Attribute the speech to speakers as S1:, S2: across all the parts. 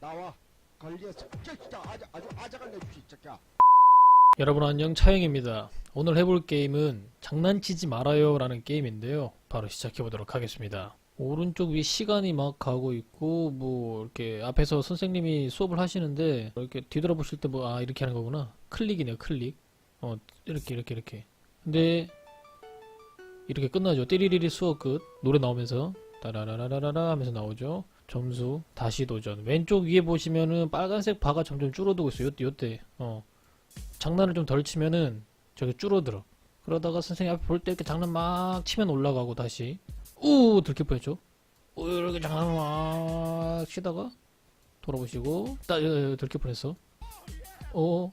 S1: 나와 걸려서 진짜 아자 아주 아자가 내주시 진짜
S2: 여러분 안녕 차영입니다. 오늘 해볼 게임은 장난치지 말아요 라는 게임인데요. 바로 시작해 보도록 하겠습니다. 오른쪽 위에 시간이 막 가고 있고 뭐 이렇게 앞에서 선생님이 수업을 하시는데 이렇게 뒤돌아 보실 때 뭐 아 이렇게 하는 거구나. 클릭이네요 클릭. 어 이렇게 이렇게 이렇게. 근데 이렇게 끝나죠. 띠리리리 수업 끝. 노래 나오면서 따라라라라라 하면서 나오죠. 점수 다시 도전. 왼쪽 위에 보시면은 빨간색 바가 점점 줄어들고 있어요. 요때 요때. 어. 장난을 좀 덜 치면은 저게 줄어들어. 그러다가 선생님 앞에 볼 때 이렇게 장난 막 치면 올라가고 다시 우 들킬 뻔했죠. 우 이렇게 장난 막 치다가 돌아보시고 딱 여, 여, 들킬 뻔했어. 오,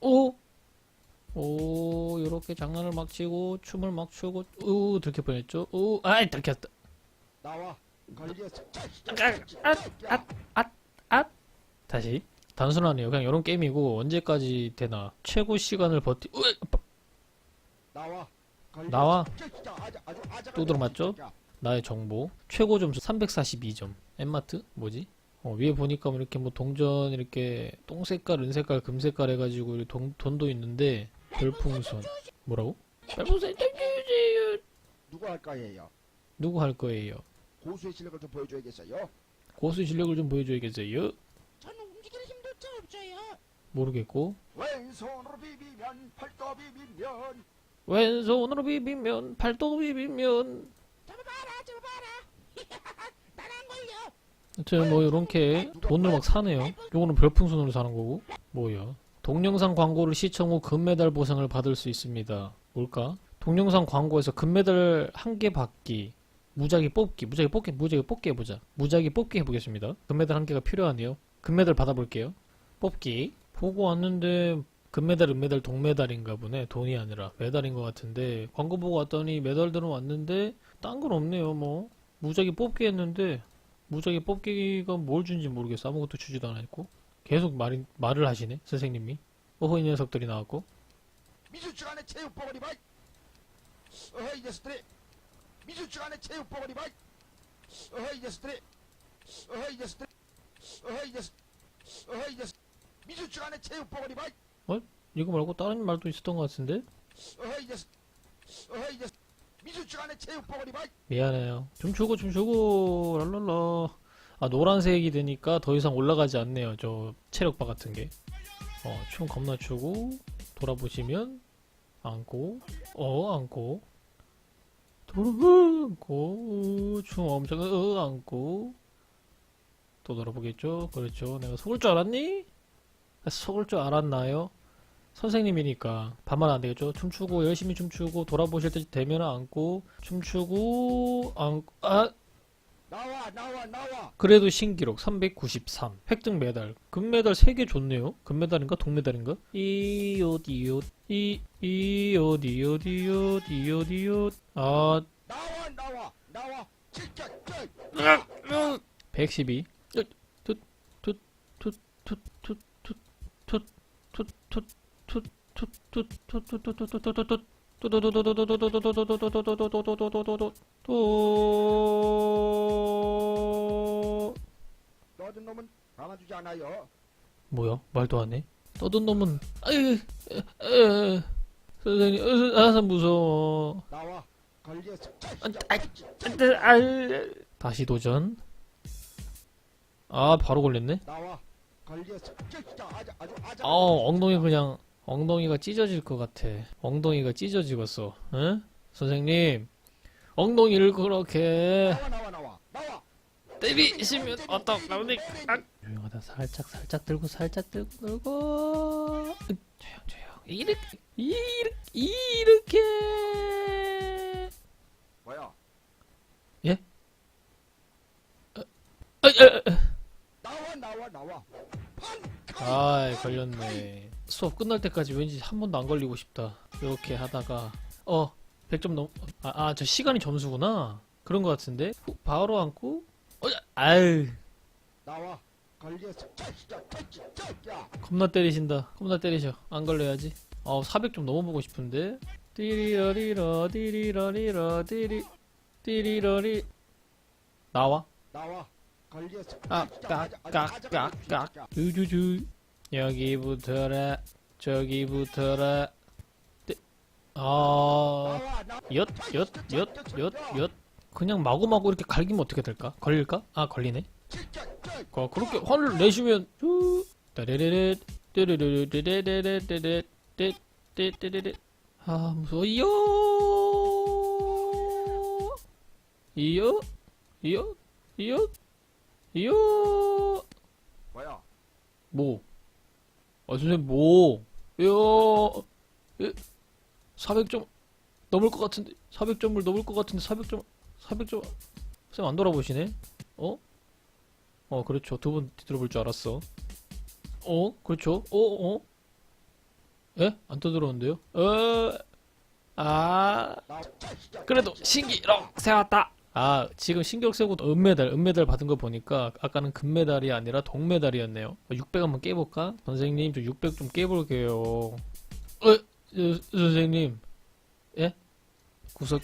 S2: 오, 오 이렇게 장난을 막 치고 춤을 막 추고 우 들킬 뻔했죠. 우 아이 들켰다.
S1: 나와 걸려서
S2: 다시 단순하네요. 그냥 이런 게임이고 언제까지 되나 최고 시간을 버티. 으,
S1: 나와
S2: 나와. 또 들어맞죠? 나의 정보. 최고 점수 342점. 엠마트? 뭐지? 어, 위에 보니까 뭐 이렇게 뭐 동전 이렇게 똥 색깔 은 색깔 금 색깔 해가지고 돈, 돈도 있는데 별풍선. 뭐라고? 별풍선 좀 주세요.
S1: 누구 할 거예요?
S2: 누구 할 거예요?
S1: 고수의 실력을 좀 보여줘야겠어요?
S2: 고수 실력을 좀 보여줘야겠어요?
S3: 저는 움직이는 힘조차 없어요.
S2: 모르겠고.
S1: 왼손으로 비비면 팔도 비비면
S2: 왼손으로 비비면 팔도 비비면.
S3: 잡아봐라, 잡아봐라. 난안 걸려.
S2: 아무튼 뭐 이렇게 돈을 막 사네요. 요거는 별풍선으로 사는 거고. 뭐야. 동영상 광고를 시청 후 금메달 보상을 받을 수 있습니다. 뭘까? 동영상 광고에서 금메달 한 개 받기. 무작위 뽑기. 무작위 뽑기 무작위 뽑기 해보자. 무작위 뽑기 해보겠습니다. 금메달 한 개가 필요하네요. 금메달 받아볼게요. 뽑기. 보고 왔는데 금메달 은메달 동메달인가 보네. 돈이 아니라. 메달인 것 같은데. 광고 보고 왔더니 메달들은 왔는데 딴 건 없네요 뭐. 무작위 뽑기 했는데 무작위 뽑기가 뭘 준지 모르겠어. 아무것도 주지도 않았고. 계속 말, 말을 하시네, 선생님이. 어허, 이 녀석들이 나왔고.
S1: 미술축 안에 체육 버거리 봐 어허 이 녀석들이! 미술축 안에 체육 버거리 봐 어허 이 녀석들이! 어허 이 녀석들이! 어허 이 녀석 어허 이 녀석! 미술축 안에 체육 버거리 봐
S2: 이거 말고 다른 말도 있었던 것 같은데?
S1: 어허 이 녀석 어허 이 녀석 미술축 안에 체육 버거리 봐
S2: 미안해요. 춤추고, 춤추고, 랄랄라. 아, 노란색이 되니까 더 이상 올라가지 않네요. 저 체력바 같은 게. 어, 춤 겁나 추고, 돌아보시면, 안고, 어, 안고, 돌아, 안고, 춤 엄청, 어, 안고, 또 돌아보겠죠? 그렇죠. 내가 속을 줄 알았니? 아, 속을 줄 알았나요? 선생님이니까 반말 안 되겠죠? 춤추고 열심히 춤추고 돌아보실 때 되면 안고 춤추고 안고 아
S1: 나와 나와 나와
S2: 그래도 신기록 393 획득 메달 금메달 3개 줬네요 금메달인가 동메달인가 이옷 이옷 이 이옷 이옷 이옷 이옷 이옷 아
S1: 나와 나와 나와 진짜
S2: 쩔112또
S1: 너든 놈은 가만두지 않아요.
S2: 뭐야? 말도 안 해? 떠든 놈은 아유 에, 에, 선생님 으, 아 무서워.
S1: 나와 걸려서
S2: 안, 안돼 아 다시 도전. 아 바로 걸렸네?
S1: 나와 아자. 아
S2: 엉덩이 그냥 엉덩이가 찢어질 것 같아. 엉덩이가 찢어지겠어. 응? 선생님. 엉덩이를 그렇게.
S1: 나와 나와 나와. 나와.
S2: 때리시면 어떡합니까 아. 조용하다. 살짝 살짝 들고 살짝 들고. 들고 으, 조용 조용. 이렇게. 이렇게 이렇게.
S1: 뭐야?
S2: 아, 아, 아.
S1: 나와 나와 나와.
S2: 아이 걸렸네 수업 끝날 때까지 왠지 한 번도 안 걸리고 싶다 이렇게 하다가 어 100점 넘... 아 저 시간이 점수구나 그런 것 같은데 후, 바로 앉고 어, 아유
S1: 걸렸어 자식아 자식아
S2: 겁나 때리신다. 겁나 때리셔. 안 걸려야지. 어, 400좀 넘어보고 싶은데. 띠리러리러, 띠리러리러, 띠리, 띠리러리. 나와.
S1: 나와 걸렸어
S2: 아.
S1: 자식아.
S2: 주주주. 여기 붙어라. 저기 붙어라. 띠. 아,
S1: 나와 나
S2: 엿, 엿, 엿, 엿, 엿. 그냥 마구마구 이렇게 갈기면 어떻게 될까? 걸릴까? 아, 걸리네. 어, 그렇게 화를 내시면 떼레레레레레레레레 떼떼떼레레 아 무서워 이요 이요 이요 이요 이요
S1: 뭐야
S2: 뭐? 아 선생님 뭐? 이요 400점 넘을 것 같은데 400점을 넘을 것 같은데 400점 400점 선생님 안 돌아보시네? 어? 어 그렇죠 두 번 뒤돌아볼 줄 알았어 어? 그렇죠 어? 어? 에? 안 떠들어오는데요? 어? 아 그래도 신기록 세웠다. 아 지금 신기록 세우고 은메달 은메달 받은 거 보니까 아까는 금메달이 아니라 동메달이었네요. 600 한번 깨볼까? 선생님 저 600 좀 깨볼게요. 어, 어, 선생님 예? 구석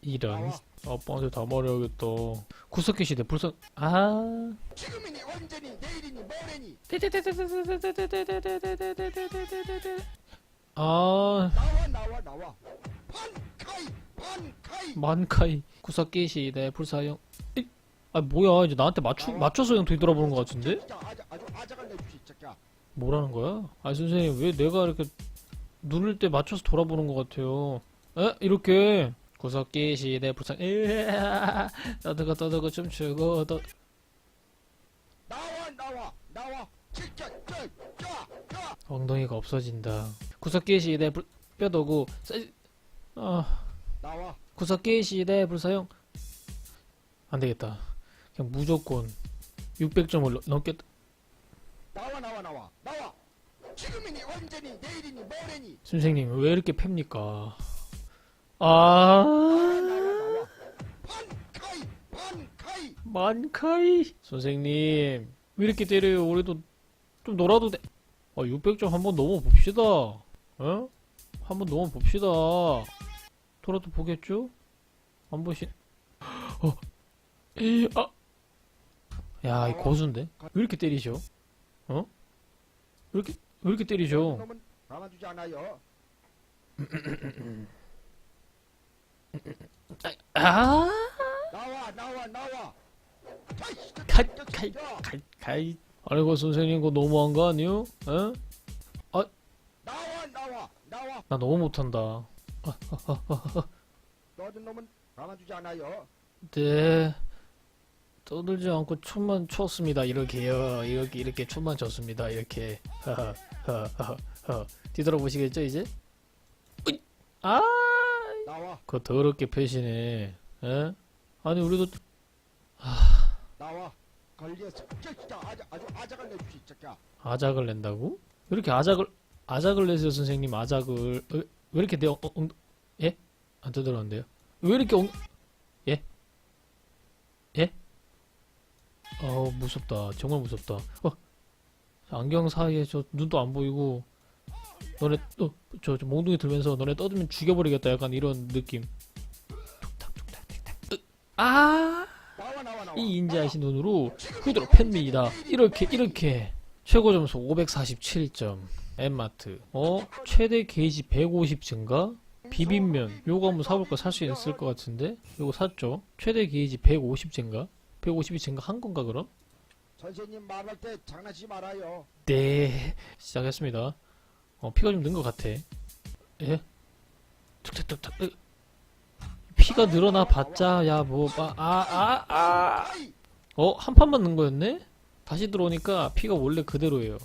S2: 이런
S1: 나와.
S2: 아빠한테 다 말해야겠다. 구석기 시대 불선 아
S1: 지금이니 언제니 내일이니 모레니
S2: 아
S1: 나와 나와 나와
S2: 만카이 구석기 시대 불사용 이- 아 뭐야. 이제 나한테 맞추 맞춰서 그냥 뒤돌아보는 것 같은데?
S1: 진짜
S2: 뭐라는 거야? 아 선생님 왜 내가 이렇게 누를 때 맞춰서 돌아보는 것 같아요? 에? 이렇게. 구석기 시대 불상 으아! 떠들고 떠들고 춤추고 떠
S1: 나와 나와 나와. 진짜 짜짜짜
S2: 엉덩이가 없어진다. 구석기 시대 불 뼈도구 세- 아.
S1: 나와
S2: 구석기 시대 불사용 안 되겠다. 그냥 무조건 600점을 넘겠.
S1: 나와 나와 나와. 나와. 지금이니 언제니 내일이니 모레니.
S2: 선생님 왜 이렇게 팹니까? 아.
S1: 반카이 반카이.
S2: 만카이. 선생님 왜 이렇게 때려요? 우리도 좀 놀아도 돼. 아, 600점 한번 넘어봅시다. 어? 한번 넘어봅시다 돌아도 보겠죠? 안 보시 어? 에이, 아. 야, 이 고수인데? 왜 이렇게 때리셔? 어? 왜 이렇게, 왜 이렇게 때리셔?
S1: 가만두지 않아요
S2: 아!
S1: 나와 나와 나와 자식아,
S2: 칼,
S1: 자식아.
S2: 칼, 칼. 아이고, 선생님, 그거 너무한 거 아니요? 어?
S1: 나와 나와 나와
S2: 나 너무 못한다.
S1: 너는 놈은 가만두지 않아요
S2: 네. 떠들지 않고 춤만 췄습니다. 이렇게요. 이렇게 이렇게 춤만 췄습니다. 이렇게. 뒤돌아보시겠죠 이제? 으이! 아,
S1: 나와
S2: 그거 더럽게 패시네. 에? 아니 우리도
S1: 나와 걸렸어 진짜 아자 아주 아자가 내주시 자식아
S2: 아작을 낸다고? 왜 이렇게 아작을 아작을 내세요 선생님 아작을 어, 왜 이렇게 내 엉, 엉, 예? 안 떠들었는데요? 왜 이렇게 엉, 예? 예? 어 무섭다 정말 무섭다 어 안경 사이에 저 눈도 안 보이고 너네 또저 저 몽둥이 들면서 너네 떠들면 죽여버리겠다 약간 이런 느낌 툭탁 툭탁 아 이 인자하신 눈으로 후드로 팹니다. 이렇게 이렇게 최고 점수 547점. 엠마트. 어? 최대 게이지 150 증가? 비빔면. 요거 한번 사볼까? 살 수 있을 것 같은데? 요거 샀죠? 최대 게이지 150 증가? 150이 증가한 건가 그럼?
S1: 선생님 말할 때 장난치지 말아요
S2: 네. 시작했습니다. 어, 피가 좀 는 것 같아. 예? 툭툭툭툭. 으. 피가 늘어나 봤자, 야, 뭐, 아, 아, 아, 아.
S1: 반카이
S2: 어? 한 판만 넣은 거였네? 다시 들어오니까 피가 원래 그대로예요.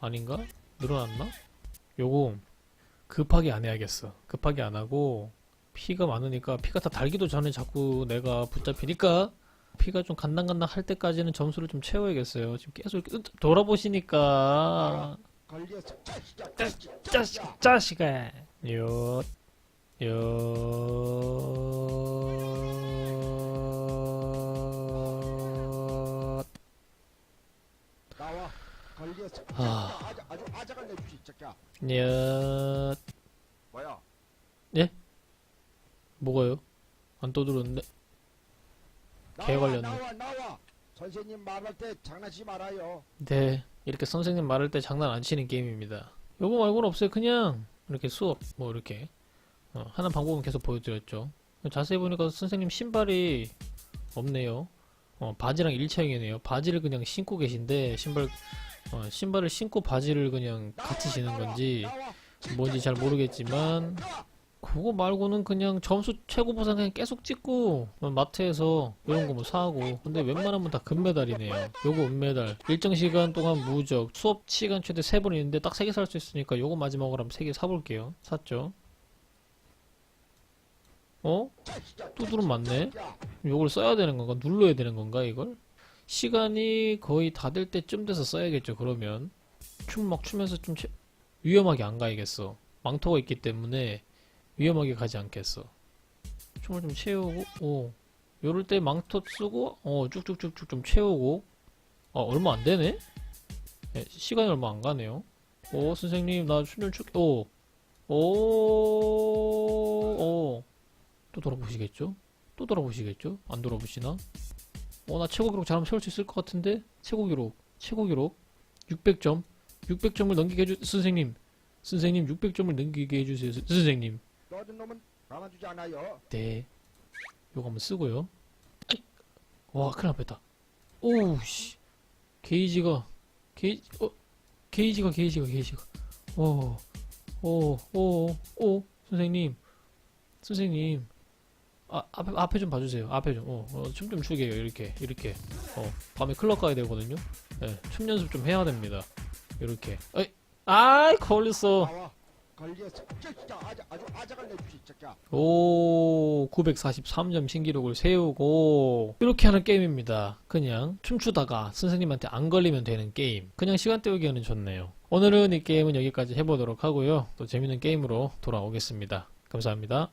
S2: 아닌가? 늘어났나? 요거 급하게 안 해야겠어. 급하게 안 하고 피가 많으니까 피가 다 달기도 전에 자꾸 내가 붙잡히니까 피가 좀 간당간당 할 때까지는 점수를 좀 채워야겠어요. 지금 계속 돌아보시니까
S1: 자식아.
S2: 요, 요. 아.
S1: 야.
S2: 야,
S1: 뭐야?
S2: 뭐가요? 안 떠들었는데? 개 걸렸네.
S1: 나와 나와. 선생님 말할 때 장난치지 말아요.
S2: 네, 이렇게 선생님 말할 때 장난 안 치는 게임입니다. 요거 말고는 없어요. 그냥 이렇게 수업 뭐 이렇게 어, 하는 방법은 계속 보여드렸죠. 자세히 보니까 선생님 신발이 없네요. 어, 바지랑 일체형이네요. 바지를 그냥 신고 계신데 신발 어, 신발을 신고 바지를 그냥 같이
S1: 나와,
S2: 건지. 뭔지 잘 모르겠지만 그거 말고는 그냥 점수 최고 보상 그냥 계속 찍고 뭐 마트에서 이런 거 뭐 사고. 근데 웬만하면 다 금메달이네요. 요거 은메달. 일정 시간 동안 무적. 수업 시간 최대 3번 있는데 딱 3개 살 수 있으니까 요거 마지막으로 한번 3개 사볼게요. 샀죠? 어? 두드름 맞네? 요걸 써야 되는 건가? 눌러야 되는 건가 이걸 시간이 거의 다 될 때쯤 돼서 써야겠죠 그러면 춤 막 추면서 좀 채- 위험하게 안 가야겠어 망토가 있기 때문에 위험하게 가지 않겠어. 춤을 좀 채우고, 오. 요럴 때 망토 쓰고, 어, 쭉쭉쭉쭉 좀 채우고, 어, 얼마 안 되네? 예, 시간이 얼마 안 가네요. 오, 선생님, 나 춤을 출, 오. 오, 오. 또 돌아보시겠죠? 또 돌아보시겠죠? 안 돌아보시나? 어, 나 최고 기록 잘하면 채울 수 있을 것 같은데? 최고 기록, 최고 기록. 600점. 600점을 넘기게 해주, 선생님. 선생님, 600점을 넘기게 해주세요, 선- 선생님.
S1: 너는 놈은 가만두지 않아요.
S2: 네. 요거 한번 쓰고요. 와, 큰일 날 뻔했다. 오우, 씨. 게이지가, 게이지, 어, 게이지가, 게이지가, 게이지가. 오, 오, 오, 오, 선생님. 선생님. 아, 앞에, 앞에 좀 봐주세요. 앞에 좀, 어, 어, 춤좀 추게 해요. 이렇게, 이렇게. 어, 밤에 클럽 가야 되거든요. 예, 춤 연습 좀 해야 됩니다. 이렇게. 어이, 아이, 걸렸어.
S1: 나와. 진짜 아주.
S2: 오, 943점 신기록을 세우고 이렇게 하는 게임입니다. 그냥 춤추다가 선생님한테 안 걸리면 되는 게임. 그냥 시간 때우기에는 좋네요. 오늘은 이 게임은 여기까지 해보도록 하고요. 또 재밌는 게임으로 돌아오겠습니다. 감사합니다.